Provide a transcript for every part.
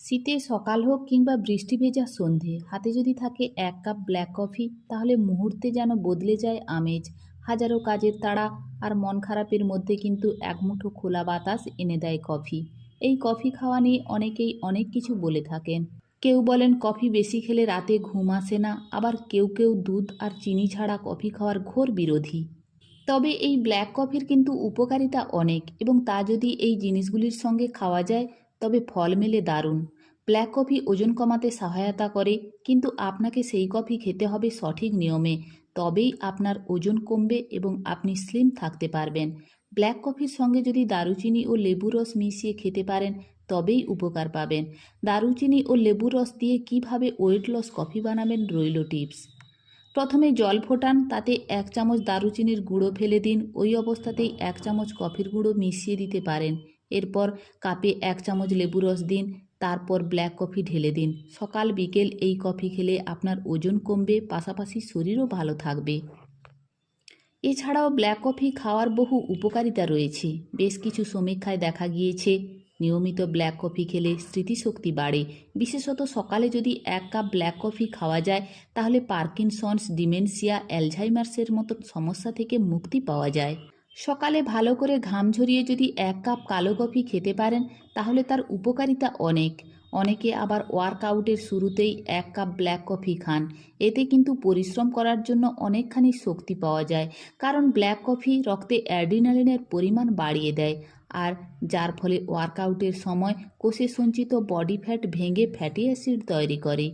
শীতে সকাল হোক কিংবা বৃষ্টি ভেজা সন্ধে, হাতে যদি থাকে এক কাপ ব্ল্যাক কফি তাহলে মুহূর্তে যেন বদলে যায় আমেজ। হাজারো কাজের তাড়া আর মন খারাপের মধ্যে কিন্তু এক মুঠো খোলা বাতাস এনে দেয় কফি এই কফি খাওয়া নিয়ে অনেকেই অনেক কিছু বলে থাকেন। কেউ বলেন কফি বেশি খেলে রাতে ঘুম আসে না, আবার কেউ কেউ দুধ আর চিনি ছাড়া কফি খাওয়ার ঘোর বিরোধী। তবে এই ব্ল্যাক কফির কিন্তু উপকারিতা অনেক এবং তা যদি এই জিনিসগুলির সঙ্গে খাওয়া যায় তবে ফল মেলে দারুণ। ব্ল্যাক কফি ওজন কমাতে সহায়তা করে, কিন্তু আপনাকে সেই কফি খেতে হবে সঠিক নিয়মে। তবেই আপনার ওজন কমবে এবং আপনি স্লিম থাকতে পারবেন। ব্ল্যাক কফির সঙ্গে যদি দারুচিনি ও লেবু রস মিশিয়ে খেতে পারেন, তবেই উপকার পাবেন। দারুচিনি ও লেবু রস দিয়ে কীভাবে ওয়েট লস কফি বানাবেন রইল টিপস। প্রথমে জল ফোটান, তাতে এক চামচ দারুচিনির গুঁড়ো ফেলে দিন। ওই অবস্থাতেই এক চামচ কফির গুঁড়ো মিশিয়ে দিতে পারেন। এরপর কাপে এক চামচ লেবু রস দিন, তারপর ব্ল্যাক কফি ঢেলে দিন। সকাল, বিকেল এই কফি খেলে আপনার ওজন কমবে, পাশাপাশি শরীরও ভালো থাকবে। এছাড়াও ব্ল্যাক কফি খাওয়ার বহু উপকারিতা রয়েছে। বেশ কিছু সমীক্ষায় দেখা গিয়েছে, নিয়মিত ব্ল্যাক কফি খেলে স্মৃতিশক্তি বাড়ে। বিশেষত সকালে যদি এক কাপ ব্ল্যাক কফি খাওয়া যায়, তাহলে পার্কিনসন্স, ডিমেনশিয়া, অ্যালঝাইমার্সের মতো সমস্যা থেকে মুক্তি পাওয়া যায়। সকালে ভালো করে ঘাম ঝরিয়ে যদি এক কাপ কালো কফি খেতে পারেন, তাহলে তার উপকারিতা অনেক। অনেকে আবার ওয়ার্কআউটের শুরুতেই এক কাপ ব্ল্যাক কফি খান। এতে কিন্তু পরিশ্রম করার জন্য অনেকখানি শক্তি পাওয়া যায়, কারণ ব্ল্যাক কফি রক্তে অ্যাড্রিনালিনের পরিমাণ বাড়িয়ে দেয়, আর যার ফলে ওয়ার্কআউটের সময় কোষে সঞ্চিত বডি ফ্যাট ভেঙে ফ্যাটি অ্যাসিড তৈরি করে।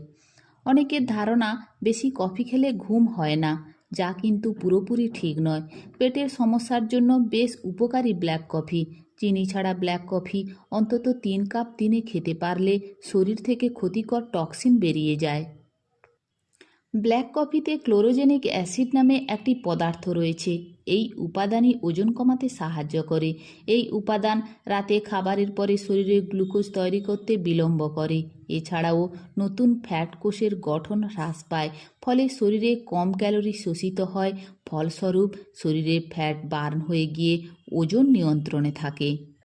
অনেকের ধারণা, বেশি কফি খেলে ঘুম হয় না। যা কিন্তু পুরোপুরি ঠিক নয়। পেটের সমস্যার জন্য বেশ উপকারী ব্ল্যাক কফি। চিনি ছাড়া ব্ল্যাক কফি অন্তত তিন কাপ দিনে খেতে পারলে শরীর থেকে ক্ষতিকর টক্সিন বেরিয়ে যায়। ব্ল্যাক কফিতে ক্লোরোজেনিক অ্যাসিড নামে একটি পদার্থ রয়েছে। এই উপাদানই ওজন কমাতে সাহায্য করে। এই উপাদান রাতে খাবারের পরে শরীরে গ্লুকোজ তৈরি করতে বিলম্ব করে। এছাড়াও নতুন ফ্যাট কোষের গঠন হ্রাস পায়, ফলে শরীরে কম ক্যালোরি শোষিত হয়। ফলস্বরূপ, শরীরে ফ্যাট বার্ন হয়ে গিয়ে ওজন নিয়ন্ত্রণে থাকে।